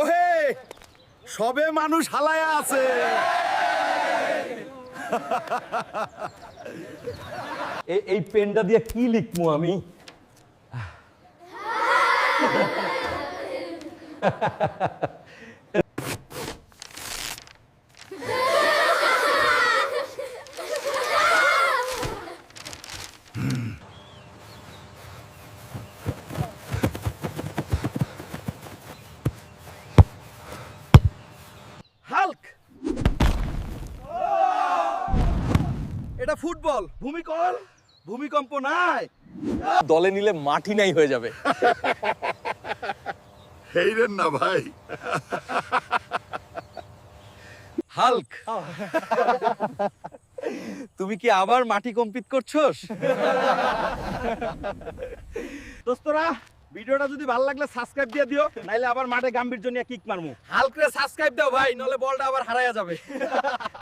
ওহে সবে মানুষ হালায়া আছে। এই পেনটা দিয়ে কি লিখব আমি হাল্ক এটা ফুটবল। ভূমিকল ভূমিকম্প নাই। দলে নিলে মাটি নাই হয়ে যাবে। হেইরেন না ভাই। হাল্ক। তুমি কি আবার মাটি কম্পিত করছস? দোস্তরা ভিডিওটা যদি ভালো লাগলে সাবস্ক্রাইব দিয়ে দিও নাইলে আবার মাঠে গাম্ভীর্য নিয়ে কিক মারমু। হালকরে সাবস্ক্রাইব দাও ভাই নলে বলটা আবার হারায়া যাবে।